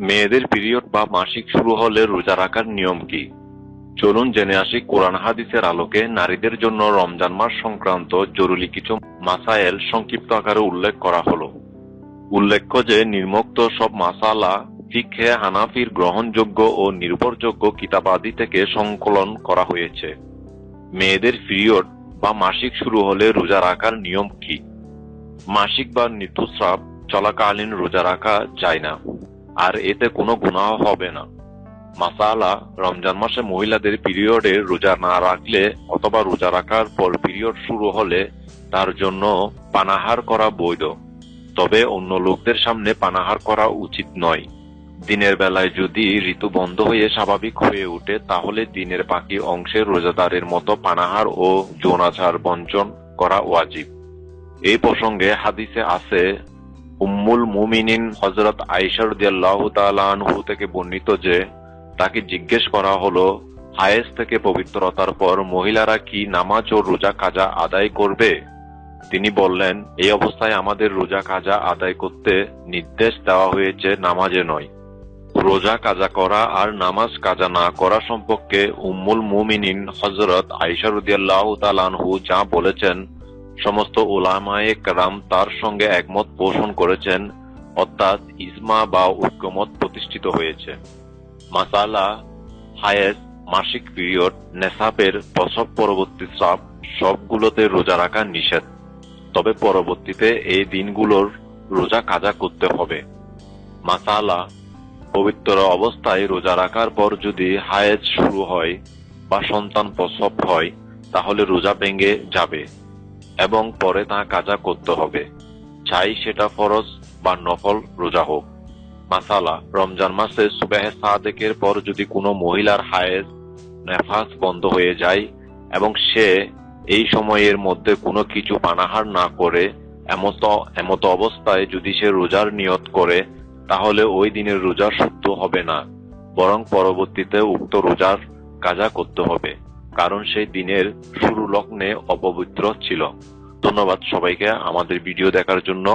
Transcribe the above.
মেয়েদের পিরিয়ড বা মাসিক শুরু হলে রোজা রাখার নিয়ম কি? চলুন জেনে আসি কোরআন হাদিসের আলোকে নারীদের জন্য রমজান মাস সংক্রান্ত জরুরি কিছু মাসায়েল সংক্ষিপ্ত আকারে উল্লেখ করা হলো। উল্লেখ্য যে নির্মুক্ত সব মাসালা ফিখে হানাফির গ্রহণযোগ্য ও নির্ভরযোগ্য কিতাবাদি থেকে সংকলন করা হয়েছে। মেয়েদের পিরিয়ড বা মাসিক শুরু হলে রোজা রাখার নিয়ম কি? মাসিক বা ঋতুস্রাব চলাকালীন রোজা রাখা যায় না। আর এতে কোনো গুনাহ হবে না। মাসালা, রমজান মাসে মহিলাদের পিরিয়ডে রোজা না রাখলে অথবা রোজা রাখার পর পিরিয়ড শুরু হলে তার জন্য পানাহার করা বৈধ। তবে অন্য লোকদের সামনে পানাহার করা উচিত নয়। দিনের বেলায় যদি ঋতু বন্ধ হয়ে স্বাভাবিক হয়ে ওঠে, তাহলে দিনের বাকি অংশের রোজাদারের মতো পানাহার ও যৌনাচার বঞ্চন করা ওয়াজিব। এই প্রসঙ্গে হাদিসে আছে উম্মুল মুমিনিন হজরত আইসার আনহু থেকে বর্ণিত যে, তাকে জিজ্ঞেস করা হলো, হায়েস থেকে পবিত্রতার পর মহিলারা কি নামাজ ও রোজা কাজা আদায় করবে? তিনি বললেন এই অবস্থায় আমাদের রোজা কাজা আদায় করতে নির্দেশ দেওয়া হয়েছে নামাজে নয়। রোজা কাজা করা আর নামাজ কাজা না করা সম্পর্কে উম্মুল মুমিনিন হজরত আইসারুদ্দিয়াল্লাহ তালানহু যা বলেছেন সমস্ত ওলামায়ে কারাম তার সঙ্গে একমত পোষণ করেছেন, অর্থাৎ ইসমা বা ঐক্যমত প্রতিষ্ঠিত হয়েছে। মাসালা, হায়েস, মাসিক পিরিয়ড নেশাবের প্রসব পরবর্তী স্রাব, সবগুলোতে রোজা রাখা নিষেধ। তবে পরবর্তীতে এই দিনগুলোর রোজা কাজা করতে হবে। মাসালা, পবিত্র অবস্থায় রোজা রাখার পর যদি হায়েজ শুরু হয় বা সন্তান প্রসব হয়, তাহলে রোজা ভেঙে যাবে। এবং পরে তা কাজা করতে হবে। চাই সেটা ফরজ বা নফল রোজা হোক। মাসালা, রমজান মাসে সুবেহ সাদেকের পর যদি কোনো মহিলার হায়েজ নেফাস বন্ধ হয়ে যায় এবং সে এই সময়ের মধ্যে কোনো কিছু পানাহার না করে, এমত এমত অবস্থায় যদি সে রোজার নিয়ত করে, তাহলে ওই দিনের রোজা শুদ্ধ হবে না, বরং পরবর্তীতে উক্ত রোজার কাজা করতে হবে। কারণ সেই দিনের শুরু লগ্নে অপবিত্র ছিল। ধন্যবাদ সবাইকে আমাদের ভিডিও দেখার জন্য।